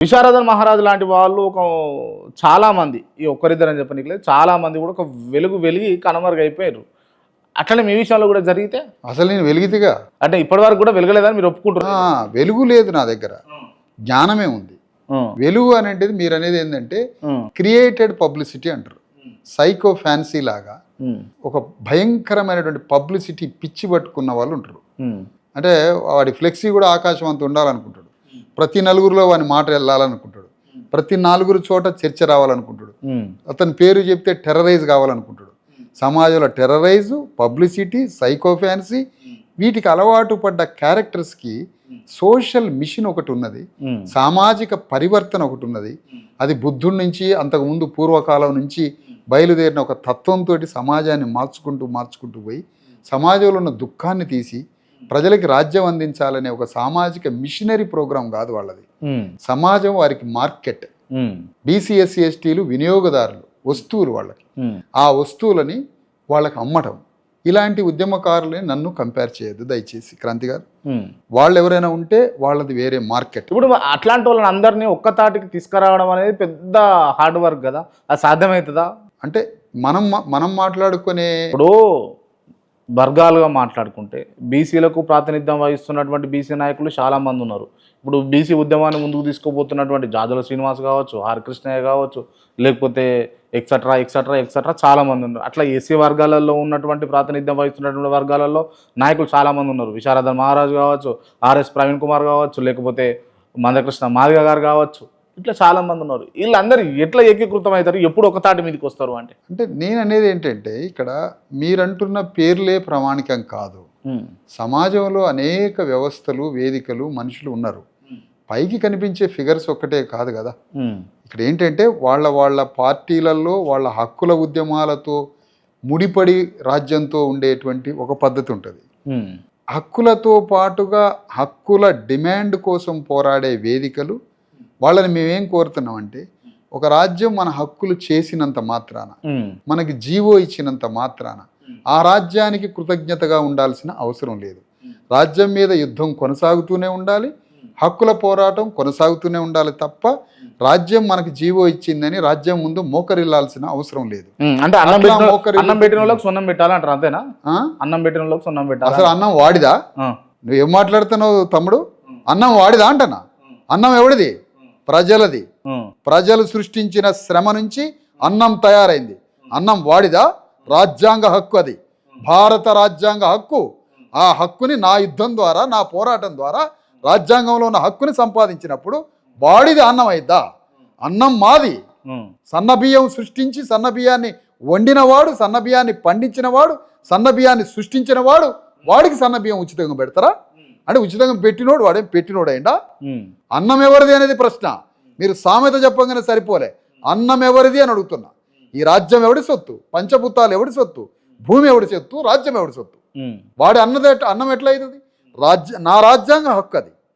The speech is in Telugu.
విశారదన్ మహారాజు లాంటి వాళ్ళు ఒక చాలా మంది ఈ ఒక్కరిద్దరు అని చెప్పనీకి లేదు చాలా మంది కూడా ఒక వెలుగు వెలిగి కనుమరుగైపోయారు అట్లనే మీ విషయంలో కూడా జరిగితే? అసలు నేను వెలిగితిగా. అంటే ఇప్పటి వరకు కూడా వెలగలేదని మీరు ఒప్పుకుంటారు ఆ, వెలుగు లేదు నా దగ్గర. జ్ఞానమే ఉంది. వెలుగు అనేది మీరు అనేది ఏంటంటే క్రియేటెడ్ పబ్లిసిటీ అంటారు. సైకో ఫ్యాన్సీ లాగా. ఒక భయంకరమైనటువంటి పబ్లిసిటీ పిచ్చి పట్టుకున్న వాళ్ళు ఉంటారు. అంటే వాడి ఫ్లెక్సీ కూడా ఆకాశం అంత ఉండాలనుకుంటాడు. ప్రతి నలుగురిలో వాని మాట వెళ్ళాలనుకుంటాడు. ప్రతి నాలుగురు చోట చర్చ రావాలనుకుంటాడు. అతని పేరు చెప్తే టెర్రరైజ్ కావాలనుకుంటాడు. సమాజంలో టెర్రరైజు పబ్లిసిటీ సైకో ఫ్యాన్సీ వీటికి అలవాటు పడ్డ క్యారెక్టర్స్కి సోషల్ మిషన్ ఒకటి ఉన్నది. సామాజిక పరివర్తన ఒకటి ఉన్నది. అది బుద్ధుడి నుంచి అంతకుముందు పూర్వకాలం నుంచి బయలుదేరిన ఒక తత్వంతో సమాజాన్ని మార్చుకుంటూ మార్చుకుంటూ పోయి సమాజంలో ఉన్న దుఃఖాన్ని తీసి ప్రజలకి రాజ్యం అందించాలనే ఒక సామాజిక మిషనరీ ప్రోగ్రాం కాదు వాళ్ళది. సమాజం వారికి మార్కెట్. బీసీఎస్సీ ఎస్టీలు వినియోగదారులు వస్తువులు వాళ్ళకి. ఆ వస్తువులని వాళ్ళకి అమ్మటం. ఇలాంటి ఉద్యమకారులని నన్ను కంపేర్ చేయొద్దు దయచేసి. క్రాంతి గారు వాళ్ళు ఎవరైనా ఉంటే వాళ్ళది వేరే మార్కెట్. ఇప్పుడు అట్లాంటి వాళ్ళని అందరినీ ఒక్క తాటికి తీసుకురావడం అనేది పెద్ద హార్డ్ వర్క్ కదా. అది సాధ్యమవుతుందా? అంటే మనం మనం మాట్లాడుకునే ఇప్పుడు వర్గాలుగా మాట్లాడుకుంటే బీసీలకు ప్రాతినిధ్యం వహిస్తున్నటువంటి బీసీ నాయకులు చాలామంది ఉన్నారు. ఇప్పుడు బీసీ ఉద్యమాన్ని ముందుకు తీసుకుపోతున్నటువంటి జాదుల శ్రీనివాస్ కావచ్చు హరికృష్ణయ్య కావచ్చు లేకపోతే ఎక్సెట్రా ఎక్సట్రా ఎక్సట్రా చాలామంది ఉన్నారు. అట్లా ఎస్సీ వర్గాలలో ఉన్నటువంటి ప్రాతినిధ్యం వహిస్తున్నటువంటి వర్గాలలో నాయకులు చాలామంది ఉన్నారు. విశారద మహారాజు కావచ్చు ఆర్ఎస్ ప్రవీణ్ కుమార్ కావచ్చు లేకపోతే మందకృష్ణ మాదిగ గారు కావచ్చు. ఇట్లా చాలా మంది ఉన్నారు. వీళ్ళందరూ ఎట్లా ఏకీకృతం అవుతారు? ఎప్పుడు ఒక తాటి మీదకి వస్తారు అంటే? అంటే నేను అనేది ఏంటంటే ఇక్కడ మీరంటున్న పేర్లే ప్రామాణికం కాదు. సమాజంలో అనేక వ్యవస్థలు వేదికలు మనుషులు ఉన్నారు. పైకి కనిపించే ఫిగర్స్ ఒక్కటే కాదు కదా? ఇక్కడ ఏంటంటే వాళ్ళ వాళ్ళ పార్టీలలో వాళ్ళ హక్కుల ఉద్యమాలతో ముడిపడి రాజ్యంతో ఉండేటువంటి ఒక పద్ధతి ఉంటుంది. హక్కులతో పాటుగా హక్కుల డిమాండ్ కోసం పోరాడే వేదికలు వాళ్ళని మేమేం కోరుతున్నామంటే ఒక రాజ్యం మన హక్కులు చేసినంత మాత్రాన మనకి జీవో ఇచ్చినంత మాత్రాన ఆ రాజ్యానికి కృతజ్ఞతగా ఉండాల్సిన అవసరం లేదు. రాజ్యం మీద యుద్ధం కొనసాగుతూనే ఉండాలి హక్కుల పోరాటం కొనసాగుతూనే ఉండాలి తప్ప రాజ్యం మనకి జీవో ఇచ్చిందని రాజ్యం ముందు మోకరిల్లాల్సిన అవసరం లేదు. అంటే అన్నం పెట్టిన వాళ్ళకి సున్నం అంతేనా? అన్నం పెట్టిన వాళ్ళకి సున్నం పెట్టాలి? అసలు అన్నం వాడిదా. నువ్వేం మాట్లాడుతున్నావు తమ్ముడు? అన్నం వాడిదా అంటనా? అన్నం ఎవడిది? ప్రజలది. ప్రజలు సృష్టించిన శ్రమ నుంచి అన్నం తయారైంది. అన్నం వాడిదా? రాజ్యాంగ హక్కు అది. భారత రాజ్యాంగ హక్కు. ఆ హక్కుని నా యుద్ధం ద్వారా నా పోరాటం ద్వారా రాజ్యాంగంలో ఉన్న హక్కుని సంపాదించినప్పుడు వాడిది అన్నం అయిద్దా? అన్నం మాది. సన్నబియ్యం సృష్టించి సన్నబియ్యాన్ని వండినవాడు సన్నబియ్యాన్ని పండించినవాడు సన్నబియ్యాన్ని సృష్టించినవాడు వాడికి సన్నబియ్యం ఉచితంగా పెడతారా? అంటే ఉచితంగా పెట్టినోడు వాడేం పెట్టినోడు అయిందా ఉం. అన్నం ఎవరిది అనేది ప్రశ్న. మీరు సామెత చెప్పగానే సరిపోలే. అన్నం ఎవరిది అని అడుగుతున్నా. ఈ రాజ్యం ఎవడి సొత్తు? పంచభూతాలు ఎవడి సొత్తు? భూమి ఎవడి సొత్తు? రాజ్యం ఎవడి సొత్తు. వాడి అన్నది అన్నం ఎట్లా అవుతుంది రాజ్య నా రాజ్యాంగ హక్కు అది.